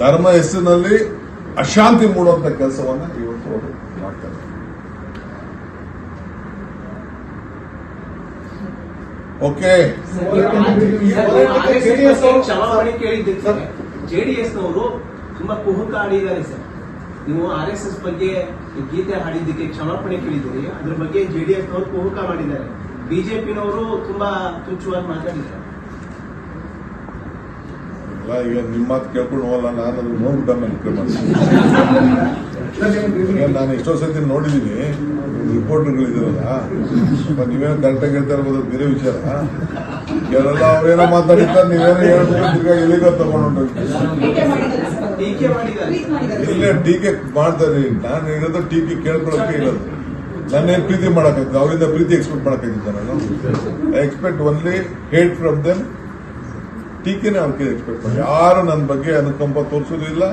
ಧರ್ಮ ಹೆಸರಿನಲ್ಲಿ ಅಶಾಂತಿ ಮೂಡುವಂತ ಕೆಲಸವನ್ನ ಇವತ್ತು ಅವರು ಮಾಡ್ತಾರೆ. ಓಕೆ. ಚಲಾವಣೆ ಕೇಳಿದ್ದೀರಿ ಜೆಡಿಎಸ್ ನವರು ತುಂಬಾ ಕುಹುಕ ಆಡಿದ್ದಾರೆ ಸರ್. ನೀವು ಆರ್ ಎಸ್ ಎಸ್ ಬಗ್ಗೆ ಗೀತೆ ಹಾಡಿದ್ದಕ್ಕೆ ಕ್ಷಮಾಪಣೆ ಕೇಳಿದ್ದೀರಿ. ಅದ್ರ ಬಗ್ಗೆ ಜೆಡಿಎಸ್ ನವರು ಕುಹುಕ ಮಾಡಿದ್ದಾರೆ. ಬಿಜೆಪಿನವರು ತುಂಬಾ ತುಚ್ಛವಾಗಿ ಮಾತಾಡಿದ್ದಾರೆ. ಎಲ್ಲ ಈಗ ನಿಮ್ಮ ಮಾತು ಕೇಳ್ಕೊಂಡು ಹೋಗಲ್ಲ ನಾನು ಅದು ನೋಡ್ಬಿಟ್ಟ ಮೇಲೆ ಈಗ ನಾನು ಎಷ್ಟೋ ಸತಿ ನೋಡಿದ್ದೀನಿ ರಿಪೋರ್ಟರ್ಗಳಿದಾರಲ್ಲ ಸ್ವಲ್ಪ ನೀವೇನು ಕರೆಕ್ಟಾಗಿ ಹೇಳ್ತಾ ಇರ್ಬೋದು ಬೇರೆ ವಿಚಾರ. ಕೆಲವೆಲ್ಲ ಅವ್ರೇನೋ ಮಾತಾಡಿರ್ತಾರೆ ನೀವೇನೋ ತಿರ್ಗಾ ಎಲ್ಲಿಗೋ ತಗೊಂಡು ಇಲ್ಲ ಟೀಕೆ ಮಾಡ್ತಾರೆ ನಾನು ಇರೋದು ಟೀಕೆ ಕೇಳ್ಕೊಳಕ್ಕೆ ಇರೋದು. ನನ್ನೇನು ಪ್ರೀತಿ ಮಾಡಕ್ಕಾಗ್ತದೆ? ಅವರಿಂದ ಪ್ರೀತಿ ಎಕ್ಸ್ಪೆಕ್ಟ್ ಮಾಡಕ್ಕಾಗಿದ್ದ ನಾನು? Expect only hate from them ಟೀಕೆನೇ ಅವ್ರಿಗೆ ಎಕ್ಸ್ಪೆಕ್ಟ್ ಮಾಡಿ ಯಾರು ನನ್ನ ಬಗ್ಗೆ ಅನುಕಂಪ ತೋರಿಸೋದಿಲ್ಲ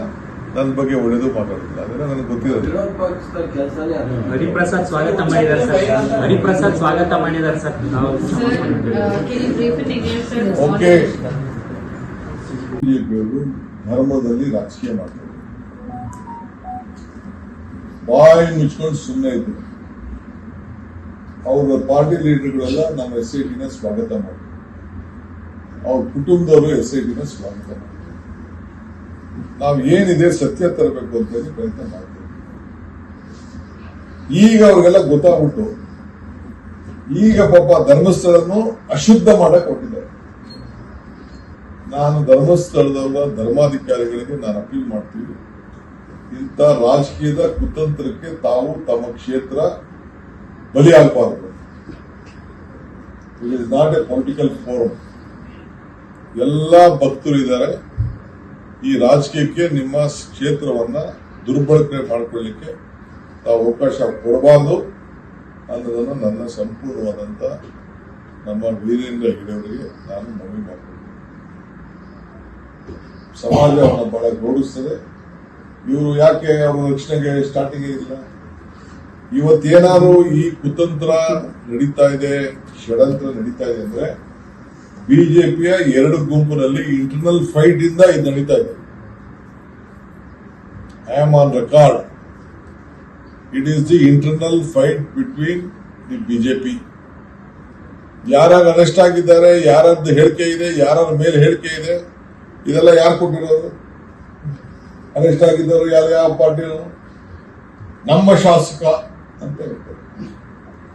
ನನ್ನ ಬಗ್ಗೆ ಒಳ್ಳೇದು ಮಾತಾಡೋದಿಲ್ಲ. ಅದನ್ನ ನನಗೆ ಗೊತ್ತಿರೋದು ವಿರೋಧ ಪಕ್ಷದ ಕೆಲಸನೇ ಅದು. ಹರಿಪ್ರಸಾದ್ ಸ್ವಾಗತ ಮಾಡಿದ್ದಾರೆ ಸರ್. ಹರಿಪ್ರಸಾದ್ ಸ್ವಾಗತ ಮಾಡಿದ್ದಾರೆ ಸರ್? ಓಕೆ. ಬಿಜೆಪಿಯವರು ಧರ್ಮದಲ್ಲಿ ರಾಜಕೀಯ ಮಾಡ್ತಾರೆ. ಬಾಯಿ ಮುಚ್ಕೊಂಡು ಸುಮ್ಮನೆ ಇದ್ರು. ಅವರ ಪಾರ್ಟಿ ಲೀಡರ್ಗಳೆಲ್ಲ ನಮ್ಮ ಎಸ್ ಐ ಟಿನ ಸ್ವಾಗತ ಮಾಡಿ ಅವ್ರ ಕುಟುಂಬದವರು ಎಸ್ ಐ ಟಿನ ಸ್ವಾಗತ ನಾವು ಏನಿದೆ ಸತ್ಯ ತರಬೇಕು ಅಂತ ಹೇಳಿ ಪ್ರಯತ್ನ ಮಾಡ್ತೀವಿ. ಈಗ ಅವ್ರಿಗೆಲ್ಲ ಗೊತ್ತಾಗ್ಬಿಟ್ಟು ಈಗ ಪಾಪ ಧರ್ಮಸ್ಥಳನ್ನು ಅಶುದ್ಧ ಮಾಡಕ್ ಕೊಟ್ಟಿದ್ದಾರೆ. ನಾನು ಧರ್ಮಸ್ಥಳದವರ ಧರ್ಮಾಧಿಕಾರಿಗಳಿಗೆ ನಾನು ಅಪೀಲ್ ಮಾಡ್ತೀವಿ ಇಂಥ ರಾಜಕೀಯದ ಕುತಂತ್ರಕ್ಕೆ ತಾವು ತಮ್ಮ ಕ್ಷೇತ್ರ ಬಲಿಯಾಗಬಾರದು. It is not a political forum ಎಲ್ಲ ಭಕ್ತರು ಇದ್ದಾರೆ. ಈ ರಾಜಕೀಯಕ್ಕೆ ನಿಮ್ಮ ಕ್ಷೇತ್ರವನ್ನ ದುರ್ಬಳಕೆ ಮಾಡಿಕೊಳ್ಳಲಿಕ್ಕೆ ತಾವು ಅವಕಾಶ ಕೊಡಬಾರದು ಅನ್ನೋದನ್ನು ನನ್ನ ಸಂಪೂರ್ಣವಾದಂತ ನಮ್ಮ ವೀರೇಂದ್ರ ಹೆಗಡೆಯವರಿಗೆ ನಾನು ಮನವಿ ಮಾಡ್ತೀನಿ ಸಮಾಜ ಅವನ್ನ ಬಹಳ ಗೌರವಿಸ್ತದೆ. ಇವರು ಯಾಕೆ ಅವರು ರಕ್ಷಣೆಗೆ ಸ್ಟಾರ್ಟಿಂಗ್ ಇಲ್ಲ? ಇವತ್ತೇನಾದ್ರು ಈ ಕುತಂತ್ರ ನಡೀತಾ ಇದೆ ಷಡಂತ್ರ ನಡೀತಾ ಇದೆ ಅಂದ್ರೆ ಬಿಜೆಪಿಯ ಎರಡು ಗುಂಪಿನಲ್ಲಿ ಇಂಟರ್ನಲ್ ಫೈಟ್ ಇಂದ ಇದು ನಡೀತಾ ಇದೆ. I am on record it is the internal fight between the BJP ಯಾರ್ಯಾರು ಅರೆಸ್ಟ್ ಆಗಿದ್ದಾರೆ ಯಾರದ್ದು ಹೇಳಿಕೆ ಇದೆ ಯಾರ ಮೇಲೆ ಹೇಳಿಕೆ ಇದೆ, ಇದೆಲ್ಲ ಯಾರು ಕೊಟ್ಟಿರೋದು? ಅರೆಸ್ಟ್ ಆಗಿದ್ದವರು ಯಾರು, ಯಾವ ಪಾರ್ಟಿ ನಮ್ಮ ಶಾಸಕ ಅಂತ ಹೇಳ್ತಾರೆ.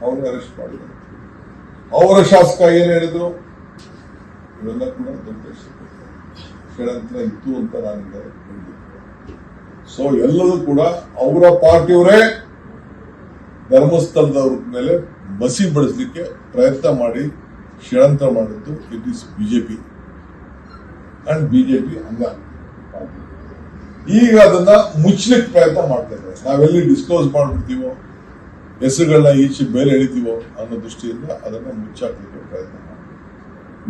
ಅವ್ರನ್ನ ಅರೆಸ್ಟ್ ಮಾಡಿದ್ದಾರೆ. ಅವರ ಶಾಸಕ ಏನು ಹೇಳಿದ್ರು? ಇವೆಲ್ಲ ಕೂಡ ದೊಡ್ಡ ಷಡ್ಯಂತ್ರ ಇತ್ತು ಅಂತ ನಾನು ಹೇಳಿದ್ದೆ ಸೊ ಎಲ್ಲರೂ ಕೂಡ ಅವರ ಪಾರ್ಟಿಯವರೇ ಧರ್ಮಸ್ಥಳದವ್ರ ಮೇಲೆ ಮಸಿ ಬಡಿಸ್ಲಿಕ್ಕೆ ಪ್ರಯತ್ನ ಮಾಡಿ, ಷಡ್ಯಂತ್ರ ಮಾಡಿದ್ದು it is BJP and BJP ಅಂಗ. ಈಗ ಅದನ್ನ ಮುಚ್ಚಲಿಕ್ಕೆ ಪ್ರಯತ್ನ ಮಾಡ್ತಾ ಇದ್ದಾರೆ. ನಾವೆಲ್ಲಿ ಡಿಸ್ಕ್ಲೋಸ್ ಮಾಡ್ಬಿಡ್ತೀವೋ, ಹೆಸರುಗಳನ್ನ ಈಚೆ ಬೇರೆ ಎಳಿತೀವೋ ಅನ್ನೋ ದೃಷ್ಟಿಯಿಂದ ಅದನ್ನ ಮುಚ್ಚಾಕ್ಲಿಕ್ಕೆ ಪ್ರಯತ್ನ ಮಾಡ್ತೀವಿ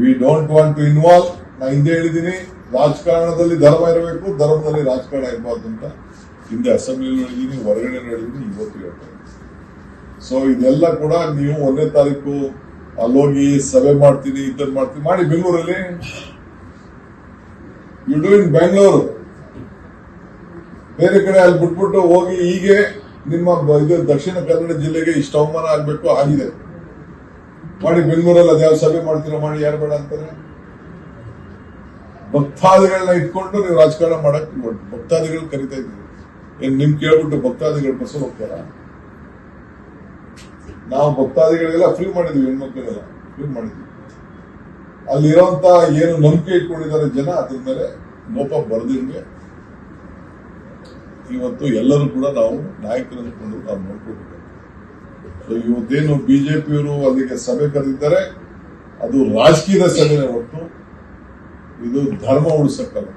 we don't want to involve ನಾ ಹಿಂದೆ ಹೇಳಿದ್ದೀನಿ ರಾಜಕಾರಣದಲ್ಲಿ ಧರ್ಮ ಇರಬೇಕು, ಧರ್ಮದಲ್ಲಿ ರಾಜಕಾರಣ ಇರಬಾರ್ದು ಅಂತ. ಹಿಂದೆ ಅಸೆಂಬ್ಲಿ ನೋಡಿದ್ದೀನಿ ಹೊರಗಡೆ ಹೇಳಿದೀನಿ, ಇವತ್ತು ಹೇಳ್ತಾ ಸೊ ಇದೆಲ್ಲ ಕೂಡ ನೀವು ಒಂದನೇ ತಾರೀಕು ಅಲ್ಲೋಗಿ ಸಭೆ ಮಾಡ್ತೀನಿ ಇದನ್ನ ಮಾಡ್ತೀನಿ, ಮಾಡಿ ಬೆಂಗಳೂರಲ್ಲಿ. ಯು ಡೂ ಇನ್ ಬೆಂಗಳೂರು ಬೇರೆ ಕಡೆ ಅಲ್ಲಿ ಬಿಟ್ಬಿಟ್ಟು ಹೋಗಿ ಹೀಗೆ ನಿಮ್ಮ ಇದು ದಕ್ಷಿಣ ಕನ್ನಡ ಜಿಲ್ಲೆಗೆ ಇಷ್ಟು ಅವಮಾನ ಆಗಬೇಕು, ಆಗಿದೆ. ಮಾಡಿ ಬೆಂಗಳೂರಲ್ಲಿ ಅದ್ಯಾವ ಸಭೆ ಮಾಡ್ತೀರಾ ಮಾಡಿ, ಯಾರು ಬೇಡ ಅಂತಾರೆ? ಭಕ್ತಾದಿಗಳನ್ನ ಇಟ್ಕೊಂಡು ನೀವು ರಾಜಕಾರಣ ಮಾಡಕ್. ಭಕ್ತಾದಿಗಳು ಕರಿತಾ ಇದ್ದೀವಿ ಏನ್ ನಿಮ್ ಕೇಳ್ಬಿಟ್ಟು ಭಕ್ತಾದಿಗಳು ಬಸ್ ಹೋಗ್ತಾರ? ನಾವು ಭಕ್ತಾದಿಗಳಿಗೆಲ್ಲ ಫ್ರೀ ಮಾಡಿದ್ವಿ, ಹೆಣ್ಮಕ್ಳಿಗೆಲ್ಲ ಫ್ರೀ ಮಾಡಿದ್ವಿ. ಅಲ್ಲಿರೋಂತ ಏನು ನಂಬಿಕೆ ಇಟ್ಕೊಂಡಿದ್ದಾರೆ ಜನ, ಅದ್ರ ಮೇಲೆ ಲೋಪ ಬರೆದಿಂಗೆ ಇವತ್ತು ಎಲ್ಲರೂ ಕೂಡ ನಾವು ನಾಯಕರನ್ನು ಕೊಂಡು ನಾವು ನೋಡ್ಕೊಂಡಿದ್ದೇವೆ ಇವತ್ತೇನು ಬಿಜೆಪಿಯವರು ಅಲ್ಲಿಗೆ ಸಭೆ ಕರೆದಿದ್ದಾರೆ. ಅದು ರಾಜಕೀಯದ ಸಭೆನೇ ಹೊರತು ಇದು ಧರ್ಮ ಉಳಿಸಕ್ಕಲ್ಲ.